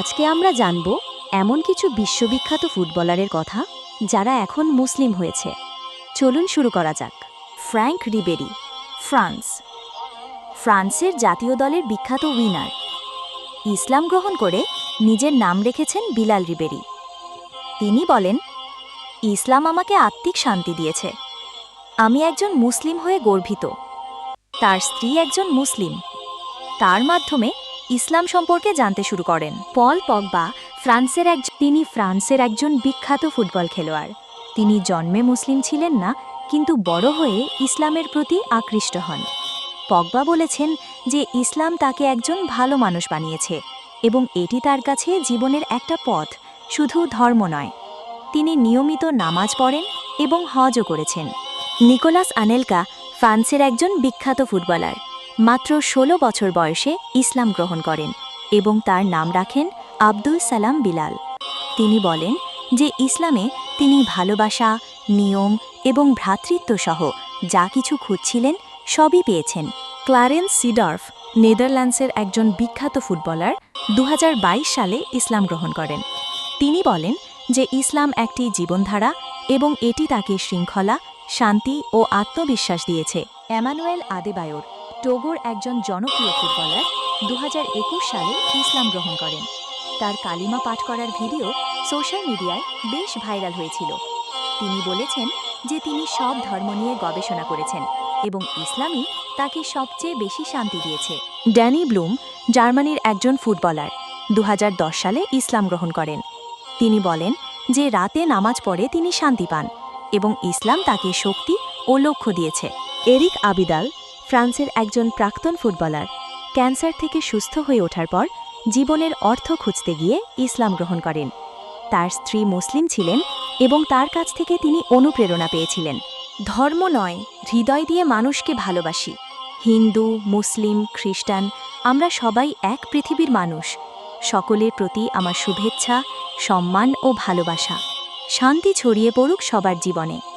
আজকে আমরা জানব এমন কিছু বিশ্ববিখ্যাত ফুটবলারের কথা যারা এখন মুসলিম হয়েছে। চলুন শুরু করা যাক। Franck Ribery, France. ফ্রান্সের জাতীয় দলের বিখ্যাত উইনার। ইসলাম গ্রহণ করে নিজের নাম রেখেছেন বিলাল রিবেরি। তিনি বলেন, ইসলাম আমাকে আত্মিক শান্তি দিয়েছে। আমি একজন মুসলিম হয়ে গর্বিত। তার স্ত্রী একজন মুসলিম। তার মাধ্যমে ইসলাম সম্পর্কে জানতে শুরু করেন। পল পগবা ফ্রান্সের এক তিনি ফ্রান্সের একজন বিখ্যাত ফুটবল খেলোয়াড়। তিনি জন্মে মুসলিম ছিলেন না, কিন্তু বড় হয়ে ইসলামের প্রতি আকৃষ্ট হন। পগবা বলেছেন যে ইসলাম তাকে একজন ভালো মানুষ বানিয়েছে এবং এটি তার কাছে জীবনের একটা পথ, শুধু ধর্ম নয়। তিনি নিয়মিত নামাজ পড়েন এবং হজও করেছেন। নিকোলাস আনেলকা ফ্রান্সের একজন বিখ্যাত ফুটবলার। মাত্র ১৬ বছর বয়সে ইসলাম গ্রহণ করেন এবং তার নাম রাখেন আব্দুল সালাম বিলাল। তিনি বলেন যে ইসলামে তিনি ভালোবাসা, নিয়ম এবং ভ্রাতৃত্ব সহ যা কিছু খুঁজছিলেন সবই পেয়েছেন। ক্লারেন্স সিডর্ফ নেদারল্যান্ডসের একজন বিখ্যাত ফুটবলার দু হাজার বাইশ সালে ইসলাম গ্রহণ করেন। তিনি বলেন যে ইসলাম একটি জীবনধারা এবং এটি তাকে শৃঙ্খলা, শান্তি ও আত্মবিশ্বাস দিয়েছে। অ্যামানুয়েল আদেবায়োর টোগোর একজন জনপ্রিয় ফুটবলার দু হাজার একুশ সালে ইসলাম গ্রহণ করেন। তার কালিমা পাঠ করার ভিডিও সোশ্যাল মিডিয়ায় বেশ ভাইরাল হয়েছিল। তিনি বলেছেন যে তিনি সব ধর্ম নিয়ে গবেষণা করেছেন এবং ইসলামই তাকে সবচেয়ে বেশি শান্তি দিয়েছে। ড্যানি ব্লুম জার্মানির একজন ফুটবলার দু হাজার দশ সালে ইসলাম গ্রহণ করেন। তিনি বলেন যে রাতে নামাজ পড়ে তিনি শান্তি পান এবং ইসলাম তাকে শক্তি ও লক্ষ্য দিয়েছে। এরিক আবিদাল ফ্রান্সের একজন প্রাক্তন ফুটবলার। ক্যান্সার থেকে সুস্থ হয়ে ওঠার পর জীবনের অর্থ খুঁজতে গিয়ে ইসলাম গ্রহণ করেন। তার স্ত্রী মুসলিম ছিলেন এবং তার কাছ থেকে তিনি অনুপ্রেরণা পেয়েছিলেন। ধর্ম নয়, হৃদয় দিয়ে মানুষকে ভালোবাসি। হিন্দু, মুসলিম, খ্রিস্টান, আমরা সবাই এক পৃথিবীর মানুষ। সকলের প্রতি আমার শুভেচ্ছা, সম্মান ও ভালোবাসা। শান্তি ছড়িয়ে পড়ুক সবার জীবনে।